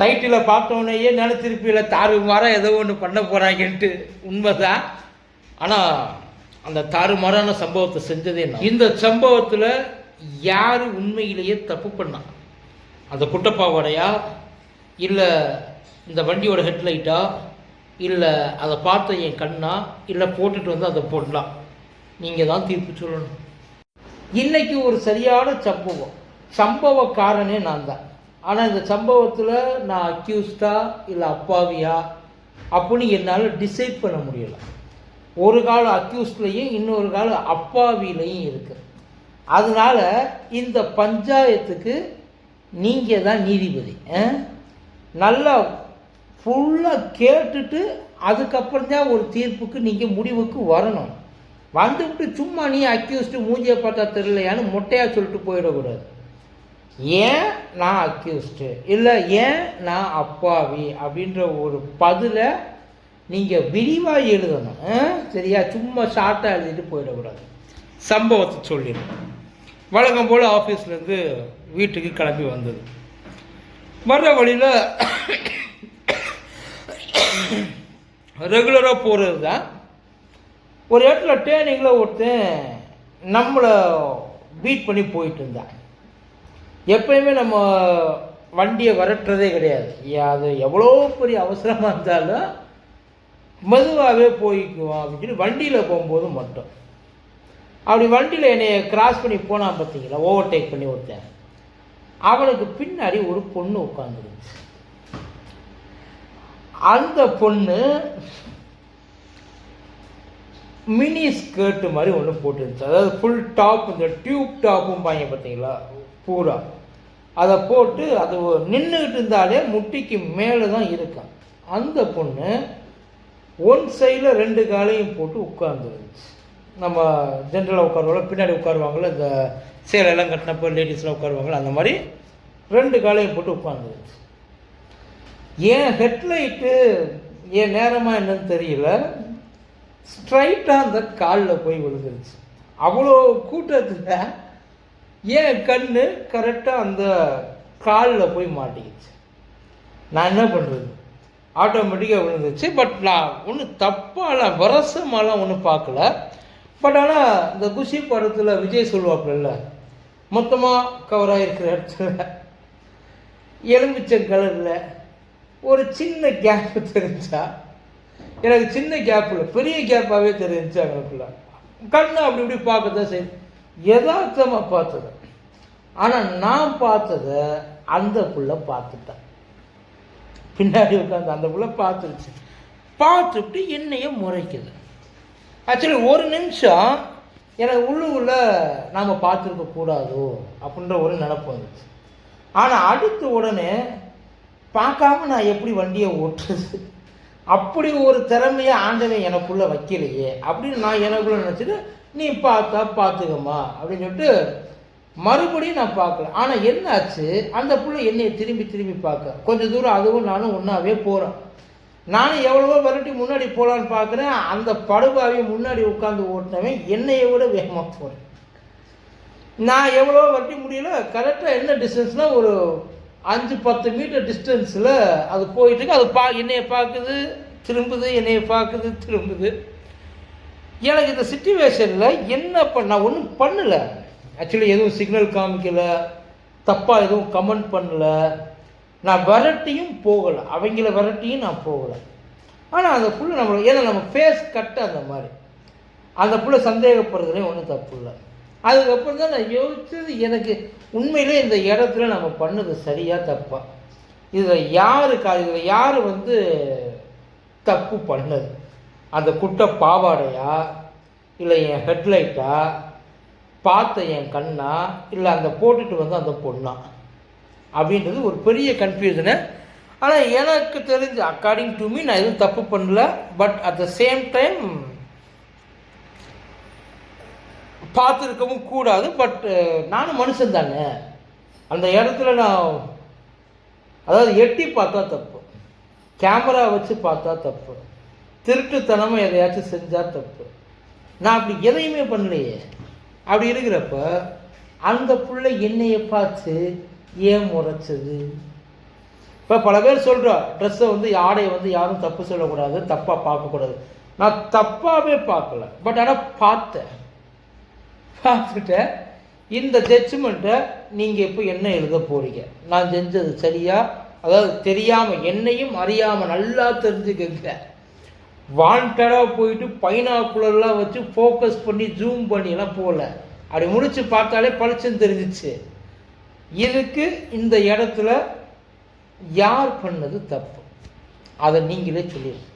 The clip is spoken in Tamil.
டைட்டிலை பார்த்தோன்னேயே நினச்சிருப்பியில் தாறுமாறாக ஏதோ ஒன்று பண்ண போகிறாங்கன்ட்டு உண்மைதான் ஆனால் அந்த தாறுமாறான சம்பவத்தை செஞ்சதே இந்த சம்பவத்தில் யார் உண்மையிலேயே தப்பு பண்ணா? அந்த குட்டப்பாவாடையா இல்லை இந்த வண்டியோட ஹெட்லைட்டா? இல்லை அதை பார்த்த என் கண்ணா? இல்லை போட்டுட்டு வந்து அதை போடலாம். நீங்கள் தான் தீர்ப்பு சொல்லணும். இன்னைக்கு ஒரு சரியான சம்பவம். சம்பவக்காரனே நான் தான். ஆனால் இந்த சம்பவத்தில் நான் அக்யூஸ்டா இல்லை அப்பாவியா அப்படின்னு என்னால் டிசைட் பண்ண முடியலை. ஒரு கால அக்யூஸ்ட்லேயும் இன்னொரு கால அப்பாவிலையும் இருக்குது அதனால் இந்த பஞ்சாயத்துக்கு நீங்கள் தான் நீதிபதி நல்லா ஃபுல்லாக கேட்டுட்டு அதுக்கப்புறம் தான் ஒரு தீர்ப்புக்கு நீங்கள் முடிவுக்கு வரணும். வந்துவிட்டு சும்மா நீ அக்யூஸ்டு மூஞ்சியை பார்த்தா தெரியலையான்னு மொட்டையாக சொல்லிட்டு போயிடக்கூடாது. ஏன் நான் அக்யூஸ்டு இல்லை ஏன் நான் அப்பாவி? அப்படின்ற ஒரு பதிலை நீங்கள் விரிவாக எழுதணும். ஆ? சரியா? சும்மா ஷார்ட்டாக எழுதிட்டு போயிடக்கூடாது. சம்பவத்தை சொல்லிடணும் வழக்கம் போல் ஆஃபீஸ்லேருந்து வீட்டுக்கு கிளம்பி வந்தது. வர்ற வழியில் ரெகுலராக போகிறது தான் ஒரு இடத்துல ட்ரெயினிங்கில் ஒருத்தன் நம்மளை பீட் பண்ணி போயிட்டு இருந்தான். எப்பயுமே நம்ம வண்டியை வரட்டுறதே கிடையாது. அது எவ்வளோ பெரிய அவசரமாக இருந்தாலும் மெதுவாகவே போய்க்குவோம் அப்படின்னு சொல்லி வண்டியில் போகும்போது மட்டும். அப்படி வண்டியில் என்னை கிராஸ் பண்ணி போனால் பார்த்தீங்களா? ஓவர்டேக் பண்ணி ஒருத்தன். அவனுக்கு பின்னாடி ஒரு பொண்ணு உட்காந்துருந்துச்சு அந்த பொண்ணு மினி ஸ்கர்ட்டு மாதிரி ஒன்று போட்டுருந்துச்சு. அதாவது ஃபுல் டாப் இந்த டியூப் டாப்பும் பாங்க பார்த்தீங்களா? பூரா. அதை போட்டு அது நின்றுக்கிட்டு இருந்தாலே முட்டிக்கு மேலே தான் இருக்கும் அந்த பொண்ணு ஒன் சைடில் ரெண்டு காலையும் போட்டு உட்கார்ந்துருந்துச்சு. நம்ம ஜென்ரலாக உட்காருவாங்க பின்னாடி உட்காருவாங்கள்ல இந்த சேலையெல்லாம் கட்டினப்போ லேடிஸ்லாம் உட்காருவாங்களோ அந்த மாதிரி ரெண்டு காலையும் போட்டு உட்காந்துருந்துச்சு ஏன் ஹெட்லைட்டு ஏன் நேரமாக என்னன்னு தெரியல ஸ்ட்ரைட்டாக அந்த காலில் போய் விழுந்துருச்சு. அவ்வளோ கூட்டத்தில் ஏன் கண் கரெக்டாக அந்த காலில் போய் மாட்டிக்கிச்சு? நான் என்ன பண்ணுறது ஆட்டோமேட்டிக்காக விழுந்துச்சு பட் நான் ஒன்றும் தப்பாலாம் விரசமாலாம் ஒன்றும் பார்க்கல. பட் ஆனால் இந்த குஷி படத்தில் விஜய் சொல்லுவாப்பில்ல மொத்தமாக கவர் ஆகிருக்கிற இடத்துல எலும்பிச்சம் கலரில் ஒரு சின்ன கேப் தெரிஞ்சா எனக்கு சின்ன கேப் இல்லை பெரிய கேப்பாகவே தெரிஞ்சுச்சு அவங்களுக்குள்ள கண்ணு அப்படி இப்படி பார்க்க தான் சரி யதார்த்தமாக பார்த்தது. ஆனால் நான் பார்த்ததை அந்த புள்ள பார்த்துட்டேன் பின்னாடி உட்காந்து அந்த புள்ள பார்த்துருச்சு. பார்த்துட்டு என்னைய முறைக்குது. ஆக்சுவலி ஒரு நிமிஷம் எனக்கு உள்ளுக்குள்ள நாம் பார்த்துருக்க கூடாதோ அப்படின்ற ஒரு நினப்பு வந்துச்சு. ஆனால் அடுத்த உடனே பார்க்காம நான் எப்படி வண்டியை ஓட்டுறது? அப்படி ஒரு திறமையை ஆண்டவன் எனக்குள்ளே வைக்கலையே அப்படின்னு நான் எனக்குள்ளே நினச்சிட்டு நீ பார்த்தா பார்த்துக்கம்மா அப்படின்னு சொல்லிட்டு மறுபடியும் நான் பார்க்கல. ஆனால் என்னாச்சு? அந்த பிள்ளை என்னையை திரும்பி திரும்பி பார்க்க. கொஞ்சம் தூரம் அதுவும் நானும் ஒன்றாவே போகிறேன் நானும் எவ்வளவோ விரட்டி முன்னாடி போகலான்னு பார்க்குறேன். அந்த படுபாவை முன்னாடி உட்காந்து ஓட்டினவன் என்னையை விட வேகமாக போகிறேன் நான் எவ்வளோ வரட்டி முடியல. கரெக்டாக என்ன டிஸ்டன்ஸ்னால் ஒரு அஞ்சு பத்து மீட்டர் டிஸ்டன்ஸில் அது போயிட்டுருக்கு அது பா என்னையை பார்க்குது திரும்புது என்னையை பார்க்குது திரும்புது. எனக்கு இந்த சுச்சுவேஷனில் என்ன பண்ண நான் ஒன்றும் பண்ணலை. ஆக்சுவலி எதுவும் சிக்னல் காமிக்கலை. தப்பாக எதுவும் கமெண்ட் பண்ணலை. நான் விரட்டியும் போகலை. அவங்கள விரட்டியும் நான் போகலை. ஆனால் அந்த புள்ள நம்மளை ஏன்னா நம்ம ஃபேஸ் கட்டு அந்த மாதிரி. அந்த புள்ள சந்தேகப்படுறதுலேயும் ஒன்றும் தப்பு இல்லை. அதுக்கப்புறம் தான் நான் யோசிச்சது எனக்கு உண்மையிலே இந்த இடத்துல நம்ம பண்ணது சரியாக தப்பா. இதில் யாருக்கா இதில் யார் வந்து தப்பு பண்ணது? அந்த குட்டை பாவாடையா? இல்லை என் ஹெட்லைட்டா பார்த்த என் கண்ணா? இல்லை அந்த போட்டுட்டு வந்து அந்த பொண்ணா? அப்படின்றது ஒரு பெரிய கன்ஃபியூஷனு ஆனால் எனக்கு தெரிஞ்சு அக்கார்டிங் டு மீ நான் எதுவும் தப்பு பண்ணல. But at the same time பார்த்துருக்கவும் கூடாது. பட் நானும் மனுஷன் தானே. அந்த இடத்துல நான் அதாவது எட்டி பார்த்தா தப்பு. கேமரா வச்சு பார்த்தா தப்பு. திருட்டுத்தனமாக எதையாச்சும் செஞ்சால் தப்பு. நான் அப்படி எதையுமே பண்ணலையே. அப்படி இருக்கிறப்ப அந்த பிள்ளை என்னையை பார்த்து ஏன் முறைச்சது? இப்போ பல பேர் சொல்கிறா ட்ரெஸ்ஸை வந்து ஆடையை வந்து யாரும் தப்பு சொல்லக்கூடாது தப்பாக பார்க்கக்கூடாது. நான் தப்பாகவே பார்க்கல. பட் ஆனால் பார்த்தேன். பார்த்துட்டேன். இந்த ஜட்ஜ்மெண்ட்டை நீங்கள் இப்போ என்ன எழுத போகிறீங்க நான் செஞ்சது சரியா? அதாவது தெரியாமல் என்னையும் அறியாமல் நல்லா தெரிஞ்சுக்கங்க. வாண்டடாக போயிட்டு பைனாக்குலர்லாம் வச்சு ஃபோக்கஸ் பண்ணி ஜூம் பண்ணிலாம் போகல. அப்படி முடித்து பார்த்தாலே பளிச்சம் தெரிஞ்சிச்சு. இதுக்கு இந்த இடத்துல யார் பண்ணது தப்பு? அதை நீங்களே சொல்லிடுங்க